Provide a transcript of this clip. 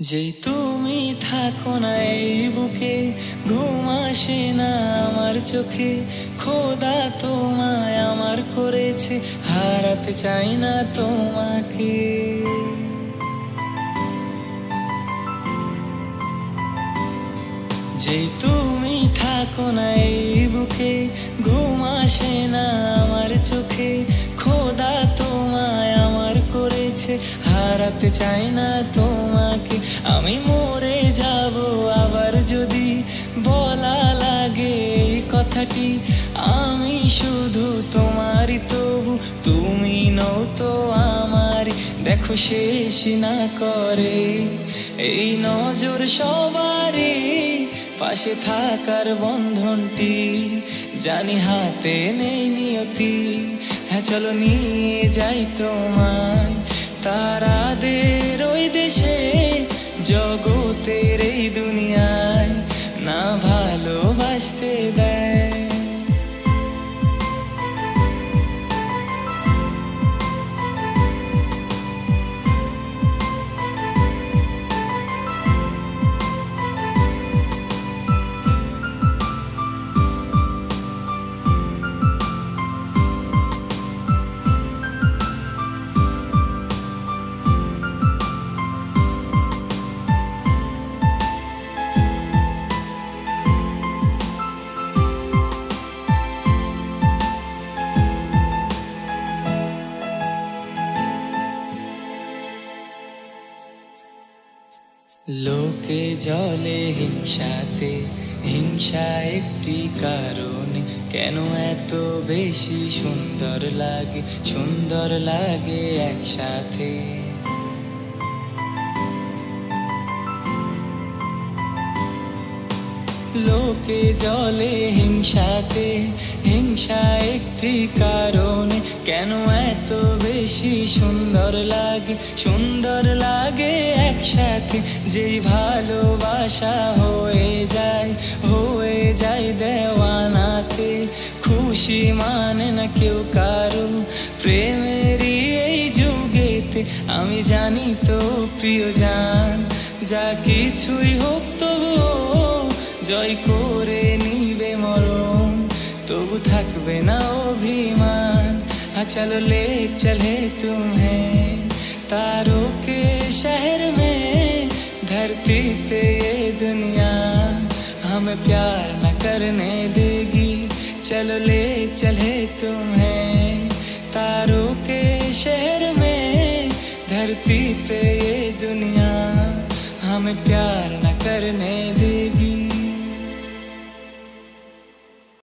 যেই তুমি থাকো না এই বুকে, ঘুম আসে না আমার চোখে। খোদা তোমায় আমার করেছে, হারাতে চাই না তোমাকে। যেই তুমি থাকো না এই বুকে, ঘুম আসে না আমার চোখে। খোদা তোমায় আমার করেছে, হারাতে চাই না তোমাকে। আমি মরে যাব, আবার যদি বলা লাগে এই কথাটি, আমি শুধু তোমারই, তবু তুমি নও তো আমার। দেখো শেষ না করে এই নজর সবারই পাশে থাকার বন্ধনটি। জানি হাতে নেই নিয়তি হ্যাঁ চলো নিয়ে যাই তোমায় তারাদের ওই দেশে জগতের এই দুনিয়ায় না ভালোবাসতে দেয়। লোকে জলে হিংসাতে হিংসা একটি কারণ। কেন এত বেশি সুন্দর লাগে সুন্দর লাগে একসাথে? লোকে জলে হিংসাতে হিংসা একটি কারণে। কেন এত বেশি সুন্দর লাগে সুন্দর লাগে একসাথে? যেই ভালোবাসা হয়ে যায় হয়ে যায় দেওয়ানাতে। খুশি মানে না কেউ কারও। প্রেমেরই এই যুগেতে আমি জানি তো প্রিয় যা কিছুই হোক তবুও জয় করে নিবে মরণ তবু থাকবে না অভিমান हाँ चलो ले चले तुम्हें तारों के शहर में धरती पे ये दुनिया हमें प्यार न करने देगी चलो ले चले तुम्हें तारों के शहर में धरती पे ये दुनिया हमें प्यार न करने देगी